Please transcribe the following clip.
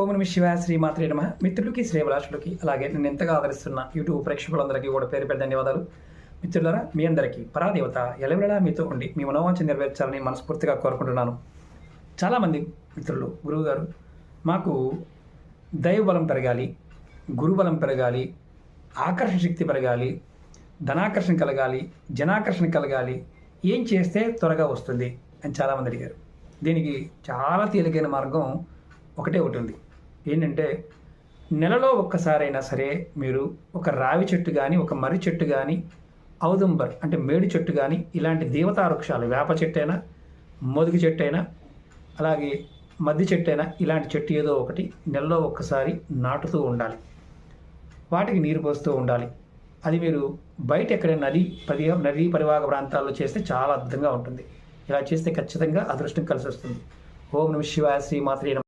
ఓం నమ శివ శ్రీమాత్రే నమ. మిత్రులకి శ్రేవలాషులకి అలాగే నేను ఎంతగా ఆదరిస్తున్న యూట్యూబ్ ప్రేక్షకులందరికీ కూడా పేరు పేరు ధన్యవాదాలు. మిత్రులారా మీ అందరికీ పరాదేవత ఎలవెలా మీతో ఉండి మీ మనోవాంఛ నెరవేర్చాలని మనస్ఫూర్తిగా కోరుకుంటున్నాను. చాలామంది మిత్రులు గురువుగారు మాకు దైవబలం పెరగాలి గురుబలం పెరగాలి ఆకర్షణ శక్తి పెరగాలి ధనాకర్షణ కలగాలి జనాకర్షణ కలగాలి ఏం చేస్తే త్వరగా వస్తుంది అని చాలామంది అడిగారు. దీనికి చాలా తేలికైన మార్గం ఒకటే ఒకటి ఉంది. ఏంటంటే నెలలో ఒక్కసారైనా సరే మీరు ఒక రావి చెట్టు కానీ ఒక మర్రి చెట్టు కానీ ఔదుంబర్ అంటే మేడి చెట్టు కానీ ఇలాంటి దేవతా వృక్షాలు వేప చెట్టు అయినా మొదుగు చెట్టు అయినా అలాగే మద్ది చెట్టు అయినా ఇలాంటి చెట్టు ఏదో ఒకటి నెలలో ఒక్కసారి నాటుతూ ఉండాలి. వాటికి నీరు పోస్తూ ఉండాలి. అది మీరు బయట ఎక్కడైనా నది పరి నదీ పరివాహక ప్రాంతాల్లో చేస్తే చాలా అద్భుతంగా ఉంటుంది. ఇలా చేస్తే ఖచ్చితంగా అదృష్టం కలిసి వస్తుంది ఓం నమ శివాయ శ్రీమాత్రి